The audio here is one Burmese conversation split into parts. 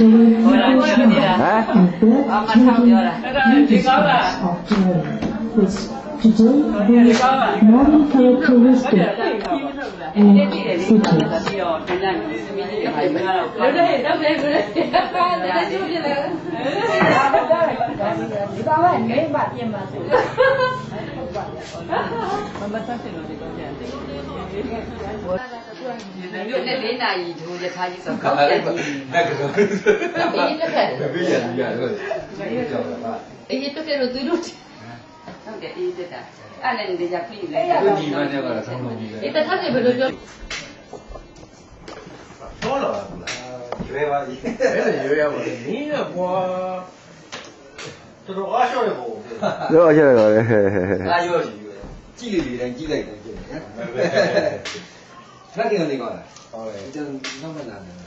我来问问了，哎，啊，马，了，Today, we modern characteristics and cities. အေးတက်တယ်လို့သူတို့ ဟုတ်တယ်အေးတက်တာအဲ့လည်းနေကြပြီးလေအဲ့ဒီမှာလည်းကတော့ဆောင်းလို့ပြီးလေဒီတစ်ခါကဘယ်လိုပြောဆောလာဘူးလားရွေးပါကြီးအဲ့ဒါရွေးရပါလေနင်းရကွာတော်တော်အားလျှော့ရပေါ့တော့အားလျှော့ရပါလေအားလျှော့ကြည့်ကြည့်လေတိုင်းကြည့်လိုက်တိုင်းကြည့်တယ်ဖက်ကင်းနေကောလားဟုတ်တယ်ကျွန်တော်နောက်မှလာတယ်ဟမ်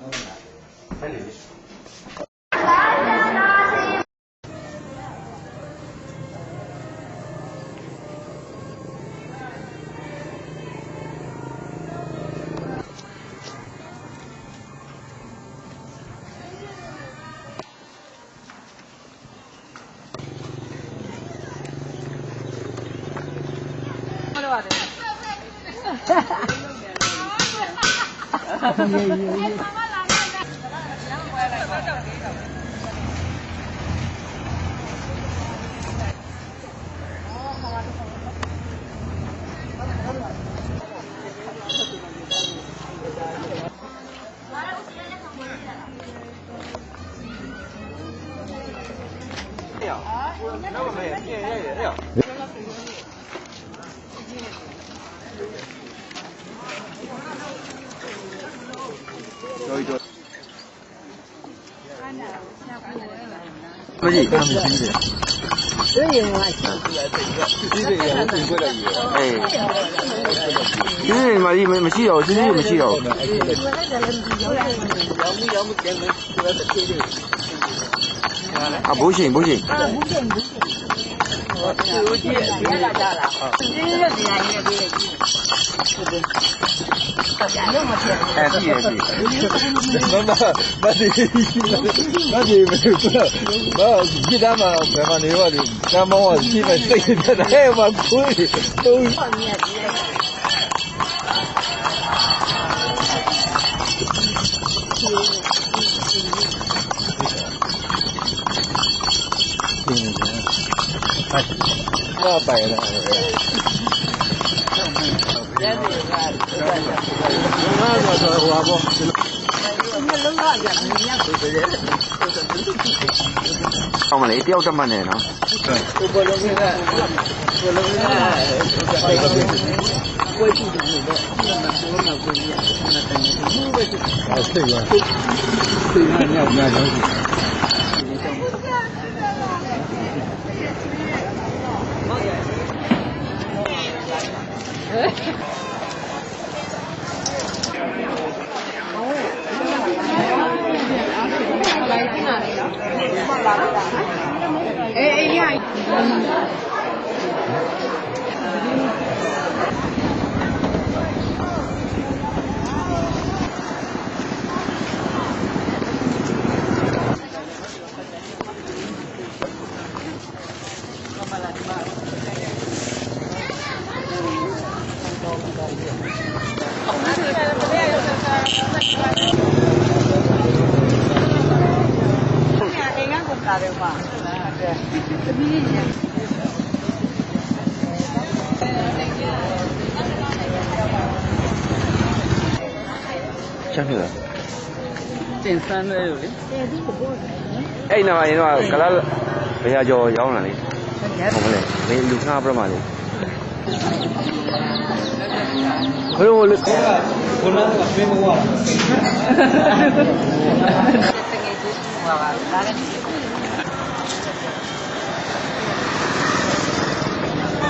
နောက်မှလာတယ်ဖက်နေ 放鲶鱼。Thank you. 可以，他们听的。所以我哎，因为嘛，因为没需要，今天没需要。啊，不行不行。啊，不行不行。 နေ့မကြီးမရှိတော့ဘူးစီးစီးမရှိတော့ဘူးအဘိုးရှင်ဘိုးရှင်အဲ့ဒီရဲ့ဒီမမမဒီမဒီမဒီဘာဒီသားမှာဘယ်မှာနေရောဒီကမ်းမောင်းကရှိမဲ့စိတ်တက်တယ်ဟဲ့မကိုယ်တုံးမပိုင်လာ တယ်ငါကတော့ဟိုပါဘောအောင်မလေးတယောက်တက်မှတ်နေနော်ဘလုံးကဘလုံးက တယ်လို့တော့မဆိုးမကိုကြီးကမတန်ဘူးပဲစိတ်ရစိတ်ရညောက်ညောက်တော့ ချမ်းမြေလားတင်ဆန်းလဲလို့လေအဲ့နာမရင်တော့ကလာဘယ်ရကျော်ရောင်းလာလေဟုတ်မလဲလေလူခါပြမလေးဘယ်လိုလဲဘုရားကပြေမွားတကယ်ကြီးဟောပါဒါလည်း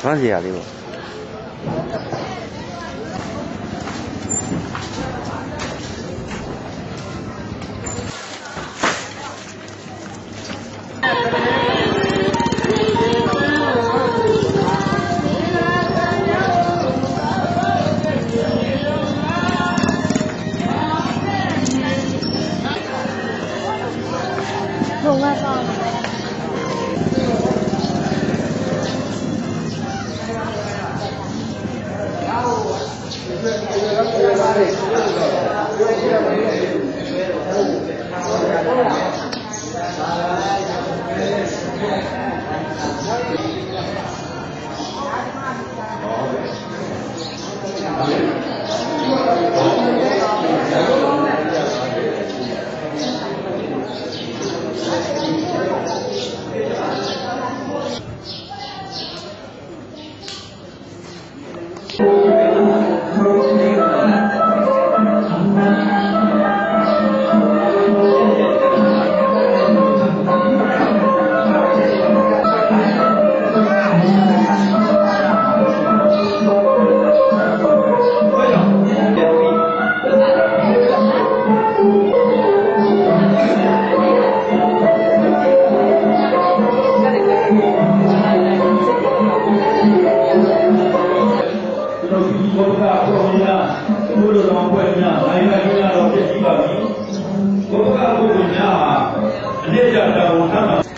多长时间了 တို့များအနစ်ကြတာဝန်ထမ်း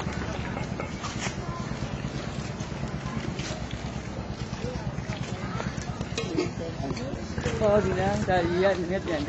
Kalau 院里面点的